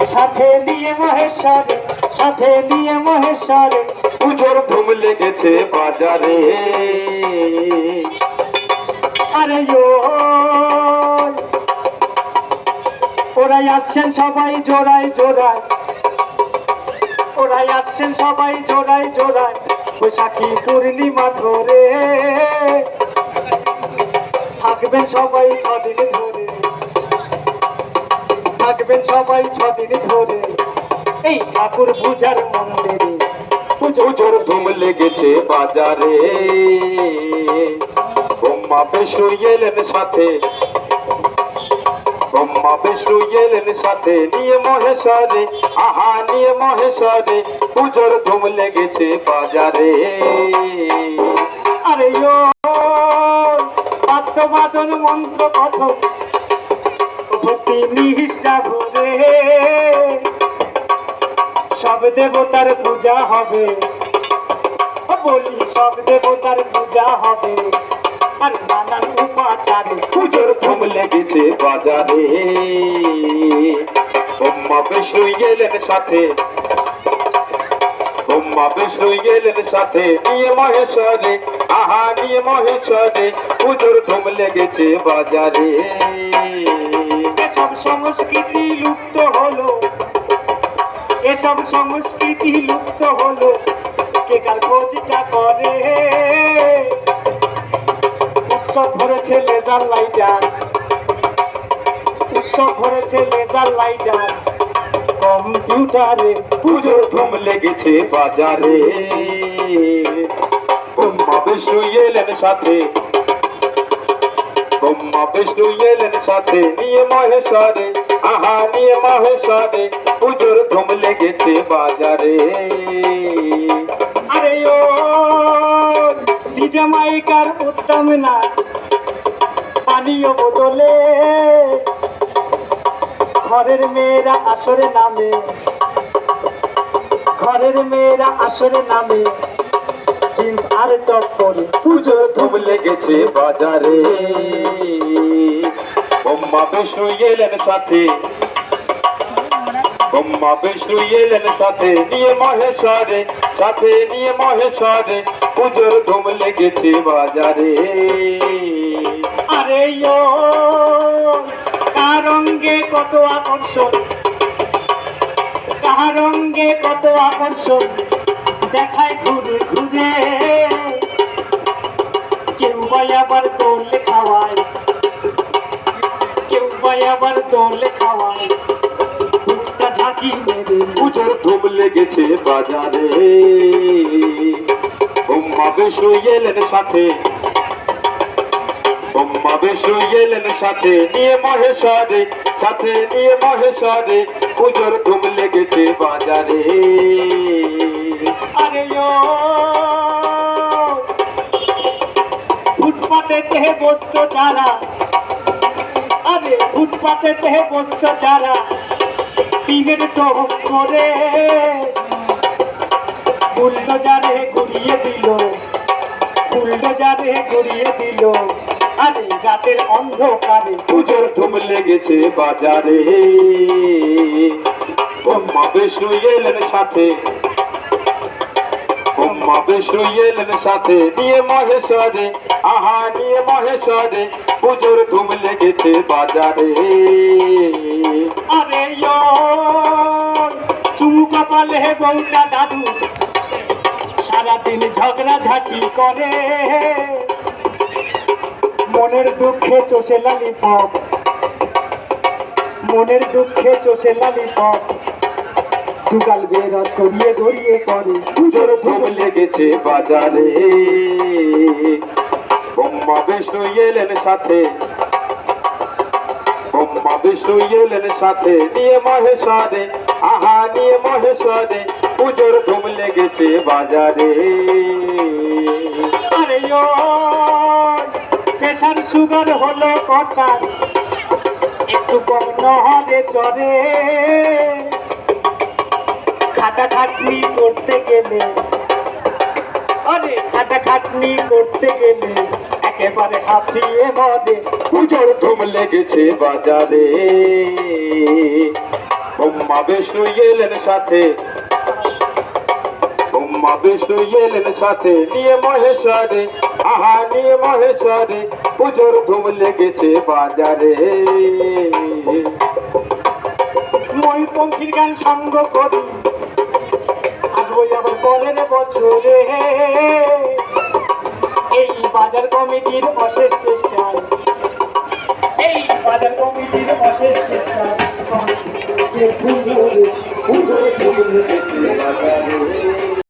সাথে নিয়ে মহেশ্বরে সাথে নিয়ে মহেশ্বরে পুজোর ধুম লেগেছে বাজারে। আরে ওরাই আসছেন সবাই জোড়ায় জোড়ায়। ওরাই আসছেন সবাই জোড়ায় জোড়ায়, বৈশাখী পূর্ণিমা ধরে। থাকবেন সবাই ছদিন ধরে। থাকবেন সবাই ছদিন ধরে। এই ঠাকুর পূজার মন্দিরে। পুজো পুজোর ধুম লেগেছে বাজারে। ব্রহ্মা বিষ্ণু এলেন সাথে। ব্রহ্মা বিষ্ণু এলেন সাথে। নিয়ে মহেশ্বরে। আহা, নিয়ে মহেশ্বরে। পুজোর ধুম লেগেছে বাজারে। আরে ও বাদ্যবাদন মন্ত্র কথন ঘুরে সব দেবতার পূজা হবে। বলি, সব দেবতার পূজা হবে। আর নানান উপাচারে, পুজোর ধুম লেগেছে বাজারে। ব্রহ্মা বিষ্ণু এলেন সাথে। ব্রহ্মা বিষ্ণু এলেন সাথে। নিয়ে মহেশ্বরে, আহা, নিয়ে মহেশ্বরে, পুজোর ধুম লেগেছে বাজারে। এসব সংস্কৃতি লুপ্ত হলো। এসব সংস্কৃতি লুপ্ত হলো। কে কার খোঁজটা করে? উৎসব ভরেছে লেজার লাইটার উৎসব ভরেছে লেজার লাইটার কম্পিউটারে পুজোর ধুম লেগেছে বাজারে। বিষ্ণু এলেন সাথে ব্রহ্মা, বিষ্ণু এলেন সাথে, নিয়ে মহেশ্বরে, আহা, নিয়ে মহেশ্বরে, পুজোর ধুম লেগেছে বাজারে। আরে ও ডিজে মাইকার উত্তম না, পানীয় বদলে, ঘরের মেয়েরা আসরে নামে, ঘরের মেয়েরা আসরে নামে। জিন্স আর টপ পরে পুজোর ধুম লেগেছে বাজারে। ব্রহ্মা বিষ্ণু এলেন সাথে। ব্রহ্মা বিষ্ণু এলেন সাথে, নিয়ে মহেশ্বরে সাথে নিয়ে মহেশ্বরে পুজোর ধুম লেগেছে বাজারে। আরে ও কত আকর্ষণ? কারঙ্গে কত আকর্ষণ? দেখায় ঘুরে ঘুরে। কেউ বা আবার দোলে খাওয়ায়। কেউ বা আবার দোলে খাওয়ায়। বুকটা ঝাঁকি মেরে পুজোর ধুম লেগেছে বাজারে। ব্রহ্মা বিষ্ণু এলেন সাথে। ব্রহ্মা বিষ্ণু এলেন সাথে। নিয়ে মহেশ্বরে সাথে নিয়ে মহেশ্বরে পুজোর ধুম লেগেছে বাজারে। ফুটপাতে দেহে বসত যারা। আরে, ফুটপাতে দেহে বসত যারা। টিনের টক করে। বুলডোজারে ঘুরিয়ে দিল। বুলডোজারে ঘুরিয়ে দিল। আরে, রাতের অন্ধকারে পুজোর ধুম লেগেছে বাজারে। ব্রহ্মা বিষ্ণু এলেন সাথে ব্রহ্মা বিষ্ণু এলেন সাথে, নিয়ে মহেশ্বরে, আহা পুজোর ধুম লেগেছে বাজারে। আরে চুমু কপালে বউটা দাদু, সারাদিন ঝগড়া ঝাঁটি করে। মনের দুঃখে চষে লালিপপ মনের দুঃখে চষে লালিপপ দুগাল বেরত গড়িয়ে গড়িয়ে করে পুজোর ধুম লেগেছে বাজারে। ব্রহ্মা বিষ্ণু এলেন সাথে। ব্রহ্মা বিষ্ণু এলেন সাথে। নিয়ে মহেশ্বরে, আহা, নিয়ে মহেশ্বরে পুজোর ধুম লেগেছে বাজারে। আরে প্রেশার সুগার হলো কটা একটু কম নহলে চলে খাটা খাটনি করতে গেলে। আরে খাটা খাটনি করতে গেলে একেবারে হাফিয়ে মদে পুজোর ধুম লেগেছে বাজারে। ব্রহ্মা বিষ্ণু এলেন সাথে। ব্রহ্মা বিষ্ণু এলেন সাথে। নিয়ে মহেশ্বরে আহা নিয়ে মহেশ্বরে পুজোর ধুম লেগেছে বাজারে। ময়ূরপঙ্খীর গান সঙ্গ করি। আসব আবার পরের বছরে। এই বাজার কমিটির অশেষ চেষ্টায় এই বাজার কমিটির অশেষ চেষ্টায়